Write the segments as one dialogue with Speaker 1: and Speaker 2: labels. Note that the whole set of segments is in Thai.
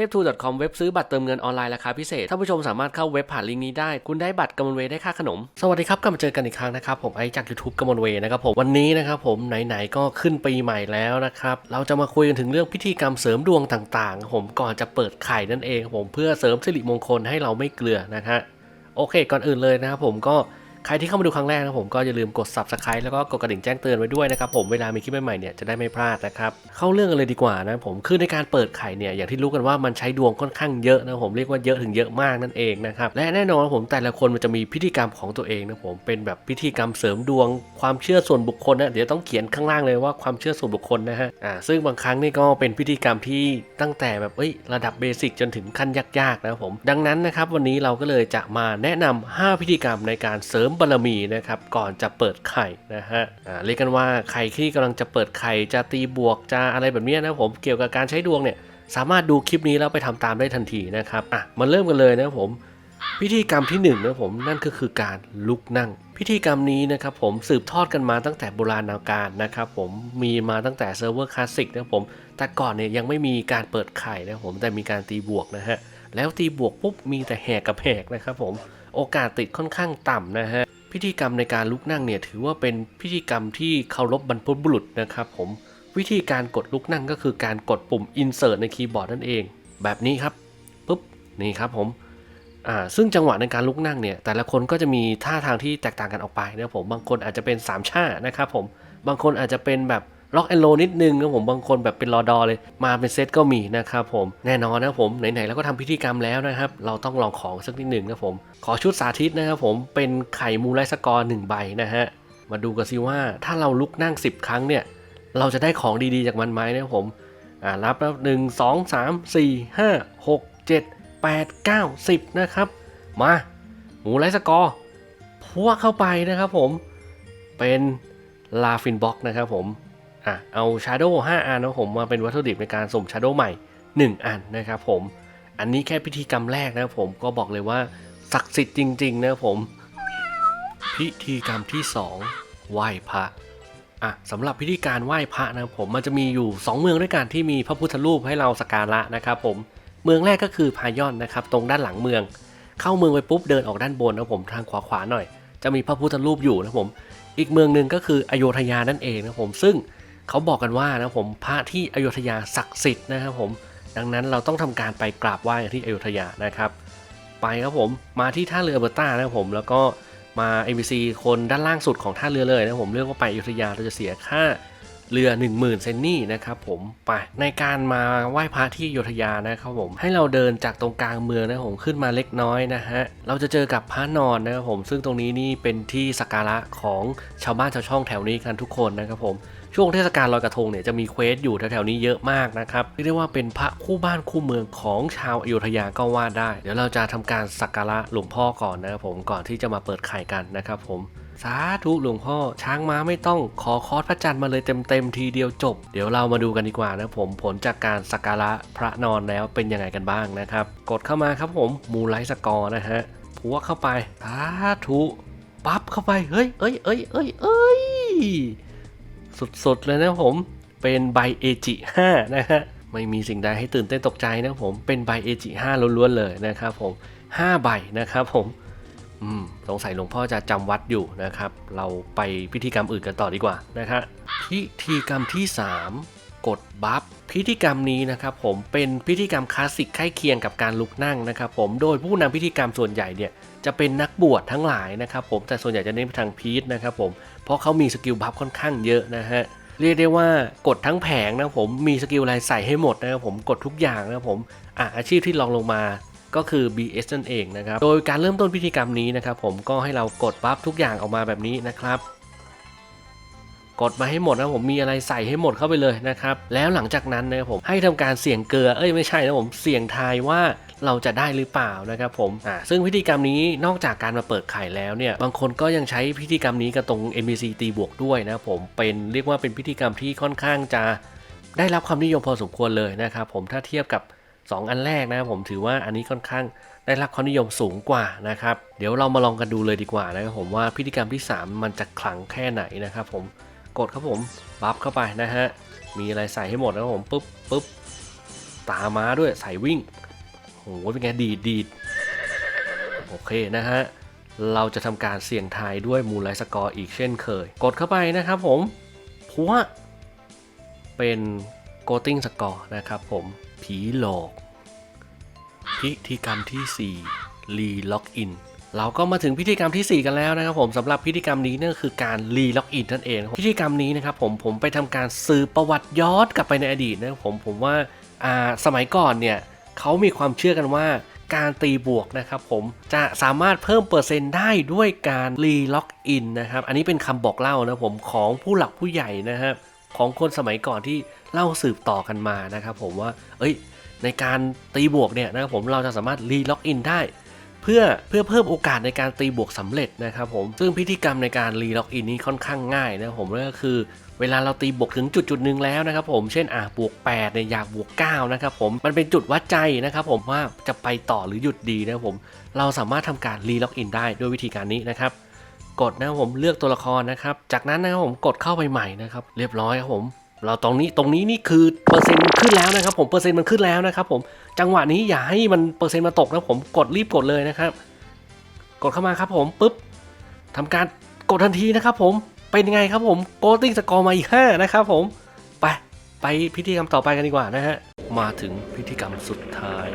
Speaker 1: ทพทู .com เว็บซื้อบัตรเติมเงินออนไลน์ราคาพิเศษท่านผู้ชมสามารถเข้าเว็บผ่านลิงก์นี้ได้ คุณได้บัตรกำมลเวได้ค่าขนม สวัสดีครับกลับมาเจอกันอีกครั้งนะครับ ผมไอจาก YouTube กำมลเวนะครับผมวันนี้นะครับผมไหนๆก็ขึ้นปีใหม่แล้วนะครับเราจะมาคุยกันถึงเรื่องพิธีกรรมเสริมดวงต่างๆ ผมก่อนจะเปิดไข่นั่นเองผมเพื่อเสริมสิริมงคลให้เราไม่เกลือนะฮะโอเค ก่อนอื่นเลยนะครับผมก็ ใครที่เข้ามาดูครั้งแรกนะผมก็อย่าลืมกด subscribe แล้วก็กดกระดิ่งแจ้งเตือนไว้ด้วยนะครับผมเวลามีคลิปใหม่ๆเนี่ยจะได้ไม่พลาดนะครับเข้าเรื่องกันเลยดีกว่านะผมคือในการเปิดไข่เนี่ยอย่างที่รู้กันว่ามันใช้ดวงค่อนข้างเยอะนะผมเรียกว่าเยอะถึงเยอะมากนั่นเองนะครับและแน่นอนผมแต่ละคนมันจะมีพิธีกรรมของตัวเองนะผมเป็นแบบพิธีกรรมเสริมดวง ความเชื่อส่วนบุคคลนะเดี๋ยวต้องเขียนข้างล่างเลยว่าความเชื่อส่วนบุคคลนะฮะอ่าซึ่งบางครั้งนี่ก็เป็นพิธีกรรมที่ตั้งแต่แบบเอ้ยระดับเบสิกจนถึงขั้นยากๆนะผมดังนั้นนะครับวันนี้เราก็เลยจะมาแนะนำ5พิธีกรรมในการเสริมบารมีนะครับก่อนจะเปิดไข่นะฮะเรียกกันว่าใครที่กำลังจะเปิดไข่จะตีบวกจะอะไรแบบนี้นะผมเกี่ยวกับการใช้ดวงเนี่ยสามารถดูคลิปนี้แล้วไปทำตามได้ทันทีนะครับอะมาเริ่มกันเลยนะผมพิธีกรรมที่หนึ่งนะผมนั่นก็คือการลุกนั่ง พิธีกรรมนี้นะครับผมสืบทอดกันมาตั้งแต่โบราณกาลนะครับผมมีมาตั้งแต่เซิร์ฟเวอร์คลาสสิกนะผมแต่ก่อนเนี่ยยังไม่มีการเปิดไข่นะผมแต่มีการตีบวกนะฮะ แล้วตีบวกปุ๊บมีแต่แหกกับแหกนะครับผม โอกาสติดค่อนข้างต่ำนะฮะ พิธีกรรมในการลุกนั่งเนี่ยถือว่าเป็นพิธีกรรมที่เคารพบรรพบุรุษนะครับผม วิธีการกดลุกนั่งก็คือการกดปุ่ม insert ในคีย์บอร์ดนั่นเอง แบบนี้ครับปุ๊บนี่ครับผมอ่าซึ่งจังหวะในการลุกนั่งเนี่ยแต่ละคนก็จะมีท่าทางที่แตกต่างกันออกไปนะผมบางคนอาจจะเป็นสามชานะครับผมบางคนอาจจะเป็นแบบ ล็อกแอนโลนิดนึงนะผมบางคนแบบเป็นรอดอเลย มาเป็นเซตก็มีนะครับผมแน่นอนนะผมไหนๆแล้วก็ทำพิธีกรรมแล้วนะครับ เราต้องลองของสักนิดหนึ่งนะผมขอชุดสาธิตนะครับผมเป็นไข่มูไลสกอร์หนึ่งใบนะฮะมาดูกันซิว่าถ้าเราลุกนั่ง 10 ครั้งเนี่ยเราจะได้ของดีๆจากมันไหมนะครับผมอ่ารับแล้วหนึ่งสองสามสี่ห้าหกเจ็ด8 9 10นะครับ มาหมูไลสกอร์พวกเข้าไปนะครับผมเป็นลาฟินบ็อกนะครับผม อะเอาชาร์โด5อันนะผมมาเป็นวัตถุดิบในการสุ่มชาร์โดใหม่ 1 อันนะครับผม อันนี้แค่พิธีกรรมแรกนะผมก็บอกเลยว่าศักดิ์สิทธิ์จริง ๆ นะผม พิธีกรรมที่ 2 ไหว้พระอะสำหรับพิธีการไหว้พระนะผมมันจะมีอยู่ 2 เมืองด้วยกันที่มีพระพุทธรูปให้เราสักการะนะครับผมเมืองแรกก็คือพายอนนะครับตรงด้านหลังเมือง เข้าเมืองไปปุ๊บเดินออกด้านบนนะผมทางขวาขวาๆหน่อย จะมีพระพุทธรูปอยู่นะผม อีกเมืองหนึ่งก็คืออโยธยานั่นเองนะผมซึ่ง เขาบอกกันว่านะผมพระที่อยุธยาศักดิ์สิทธิ์นะครับผม ดังนั้นเราต้องทำการไปกราบไหว้ที่อยุธยานะครับ ไปครับผมมาที่ท่าเรือเบอร์ต้านะครับผมแล้วก็มา MBC คนด้านล่างสุดของท่าเรือเลยนะผมเรียกว่าไปอยุธยาเราจะเสียค่า เรือ 10,000 เซนนี่นะครับผมไปในการมาไหว้พระที่อยุธยานะครับผมให้เราเดินจากตรงกลางเมืองนะผมขึ้นมาเล็กน้อยนะฮะเราจะเจอกับพระนอนนะครับผมซึ่งตรงนี้นี่เป็นที่สักการะของชาวบ้านชาวช่องแถวนี้กันทุกคนนะครับผมช่วงเทศกาลลอยกระทงเนี่ยจะมีเควสอยู่แถวๆนี้เยอะมากนะครับเรียกได้ว่าเป็นพระคู่บ้านคู่เมืองของชาวอยุธยาก็ว่าได้ เดี๋ยวเราจะทำการสักการะหลวงพ่อก่อนนะครับผมก่อนที่จะมาเปิดไข่กันนะครับผม สาธุหลวงพ่อ ช้างม้าไม่ต้องขอคอสพระจันทร์มาเลยเต็มๆทีเดียวจบ เดี๋ยวเรามาดูกันดีกว่านะผมผลจากการสักการะพระนอนแล้วเป็นยังไงกันบ้างนะครับ กดเข้ามาครับผมมูไลสกอร์นะฮะพัวเข้าไปสาธุปั๊บเข้าไปเฮ้ยเอ้ยเอ้ยเอ้ยเอ้ยสุดๆเลยนะผมเป็นใบเอจิ5นะฮะไม่มีสิ่งใดให้ตื่นเต้นตกใจนะผมเป็นใบเอจิ5ล้วนๆเลยนะครับผม5ใบนะครับผม สงสัยหลวงพ่อจะจำวัดอยู่นะครับ เราไปพิธีกรรมอื่นกันต่อดีกว่านะครับพิธีกรรมที่ 3 กดบัฟพิธีกรรมนี้นะครับผมเป็นพิธีกรรมคลาสสิกใกล้เคียงกับการลุกนั่งนะครับผมโดยผู้นำพิธีกรรมส่วนใหญ่เนี่ยจะเป็นนักบวชทั้งหลายนะครับผมแต่ส่วนใหญ่จะเน้นไปทางพีทนะครับผมเพราะเขามีสกิลบัฟค่อนข้างเยอะนะฮะเรียกได้ว่ากดทั้งแผงนะครับผมมีสกิลอะไรใส่ให้หมดนะครับผมกดทุกอย่างนะครับผมอะอาชีพที่ลองลงมา ก็คือ BS นั่นเองนะครับ โดยการเริ่มต้นพิธีกรรมนี้นะครับผมก็ให้เรากดบัฟทุกอย่างออกมาแบบนี้นะครับกดมาให้หมดนะผมมีอะไรใส่ให้หมดเข้าไปเลยนะครับ แล้วหลังจากนั้นนะครับผมให้ทำการเสี่ยงเกลือเอ้ยไม่ใช่นะผมเสี่ยงทายว่าเราจะได้หรือเปล่านะครับผมอ่าซึ่งพิธีกรรมนี้นอกจากการมาเปิดไข่แล้วเนี่ยบางคนก็ยังใช้พิธีกรรมนี้กับตรง NPC ตีบวกด้วยนะผมเป็นเรียกว่าเป็นพิธีกรรมที่ค่อนข้างจะได้รับความนิยมพอสมควรเลยนะครับผมถ้าเทียบกับ 2 อันแรกนะครับผมถือว่าอันนี้ค่อนข้างได้รับความนิยมสูงกว่านะครับ เดี๋ยวเรามาลองกันดูเลยดีกว่านะครับผมว่าพิธีกรรมที่ 3 มันจะขลังแค่ไหนนะครับผมกดครับผมบัฟเข้าไปนะฮะมีอะไรใส่ให้หมดนะครับผมปุ๊บปุ๊บตาม้าด้วยใสายวิ่งโหเป็นไงดีดดีดโอเคนะฮะเราจะทำการเสี่ยงทายด้วยมูลไลสกอร์อีกเช่นเคย กดเข้าไปนะครับผมพัวเป็นโกติ้งสกอร์นะครับผม ผีหลอกพิธีกรรมที่ 4 รีล็อกอิน เราก็มาถึงพิธีกรรมทีสี่ 4 กันแล้วนะครับผมสำหรับพิธีกรรมนี้นั่นคือการรีล็อกอินนั่นเอง พิธีกรรมนี้นะครับผมผมไปทำการสืบประวัติย้อนกลับไปในอดีตนะผมผมว่าอ่าสมัยก่อนเนี่ยเขามีความเชื่อกันว่าการตีบวกนะครับผมจะสามารถเพิ่มเปอร์เซ็นต์ได้ด้วยการรีล็อกอินนะครับอันนี้เป็นคำบอกเล่านะผมของผู้หลักผู้ใหญ่นะครับ ของคนสมัยก่อนที่เล่าสืบต่อกันมานะครับผมว่า เอ้ย ในการตีบวกเนี่ยนะครับผมเราจะสามารถรีล็อกอินได้ เพื่อเพื่อเพิ่มโอกาสในการตีบวกสำเร็จนะครับผมซึ่งพิธีกรรมในการรีล็อกอินนี้ค่อนข้างง่ายนะครับผมก็คือเวลาเราตีบวกถึงจุดจุดหนึ่งแล้วนะครับผมเช่นอะบวก8เนี่ยอยากบวก9นะครับผมมันเป็นจุดวัดใจนะครับผมว่าจะไปต่อหรือหยุดดีนะครับผมเราสามารถทำการรีล็อกอินได้ด้วยวิธีการนี้นะครับ กดนะครับผมเลือกตัวละครนะครับ จากนั้นนะครับผมกดเข้าไปใหม่นะครับ เรียบร้อยครับผม เราตรงนี้ตรงนี้นี่คือเปอร์เซ็นต์มันขึ้นแล้วนะครับ ผมเปอร์เซ็นต์มันขึ้นแล้วนะครับ ผมจังหวะนี้อย่าให้มันเปอร์เซ็นต์มาตกนะผมกดรีบกดเลยนะครับ กดเข้ามาครับผมปุ๊บทำการกดทันทีนะครับ ผมเป็นยังไงครับผมโกติ้งสกอร์มาอีก5นะครับ ผมไปไปพิธีกรรมต่อไปกันดีกว่านะฮะมาถึงพิธีกรรมสุดท้าย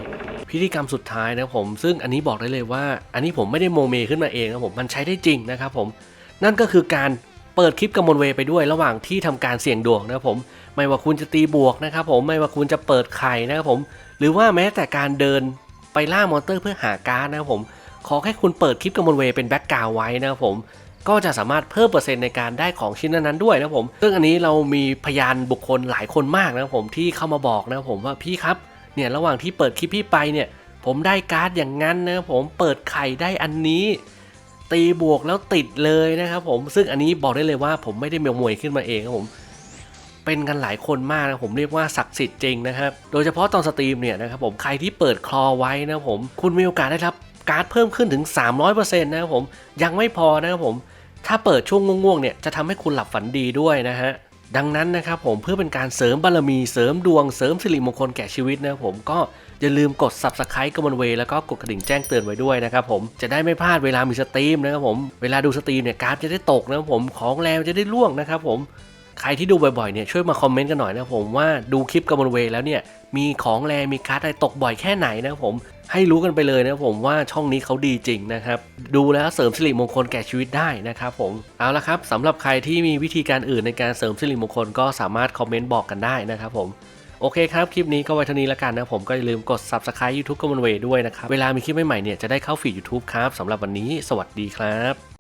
Speaker 1: พิธีกรรมสุดท้ายนะผมซึ่งอันนี้บอกได้เลยว่า อันนี้ผมไม่ได้โมเมขึ้นมาเองนะผมมันใช้ได้จริงนะครับผมนั่นก็คือการเปิดคลิปกำมลเวไปด้วยระหว่างที่ทำการเสี่ยงดวงนะผมไม่ว่าคุณจะตีบวกนะครับผมไม่ว่าคุณจะเปิดไข่นะครับผมหรือว่าแม้แต่การเดินไปล่ามอนเตอร์เพื่อหาการ์ดนะครับผมขอแค่คุณเปิดคลิปกำมลเวเป็นแบ็กกราวไว้นะครับผมก็จะสามารถเพิ่มเปอร์เซ็นต์ในการได้ของชิ้นนั้นๆด้วยนะผมซึ่งอันนี้เรามีพยานบุคคลหลายคนมากนะครับผมที่เข้ามาบอกนะครับผมว่าพี่ครับ เนี่ยระหว่างที่เปิดคลิปพี่ไปเนี่ย ผมได้การ์ดอย่างนั้นนะครับผมเปิดไข่ได้อันนี้ ตีบวกแล้วติดเลยนะครับผมซึ่งอันนี้บอกได้เลยว่าผมไม่ได้เมลมวยขึ้นมาเองครับผมเป็นกันหลายคนมากนะผมเรียกว่าศักดิ์สิทธิ์จริงนะครับ โดยเฉพาะตอนสตรีมเนี่ยนะครับผมใครที่เปิดคลอไว้นะครับผมคุณมีโอกาสได้รับการ์ดเพิ่มขึ้นถึง 300%นะครับผมยังไม่พอนะครับผมถ้าเปิดช่วงง่วงๆเนี่ยจะทำให้คุณหลับฝันดีด้วยนะฮะ ดังนั้นนะครับผมเพื่อเป็นการเสริมบารมีเสริมดวงเสริมสิริมงคลแก่ชีวิตนะผมก็อย่าลืมกด subscribe กำมลเวย์แล้วก็กดกระดิ่งแจ้งเตือนไว้ด้วยนะครับผมจะได้ไม่พลาดเวลามีสตรีมนะครับผมเวลาดูสตรีมเนี่ยการาฟจะได้ตกนะครับผมของแรงจะได้ล่วงนะครับผม ใครที่ดูบ่อยๆเนี่ยช่วยมาคอมเมนต์กันหน่อยนะผมว่าดูคลิปกำมลเวแล้วเนี่ยมีของแรงมีการ์ดอะไรตกบ่อยแค่ไหนนะผมให้รู้กันไปเลยนะผมว่าช่องนี้เขาดีจริงนะครับ ดูแล้วเสริมสิริมงคลแก่ชีวิตได้นะครับผมเอาละครับสำหรับใครที่มีวิธีการอื่นในการเสริมสิริมงคลก็สามารถคอมเมนต์บอกกันได้นะครับผมโอเคครับ คลิปนี้ก็ไว้เท่านี้แล้วกันนะผมก็อย่าลืมกด subscribe YouTube กำมลเวด้วยนะครับ เวลามีคลิปใหม่ๆเนี่ยจะได้เข้าฟีด YouTube ครับสำหรับวันนี้ สวัสดีครับ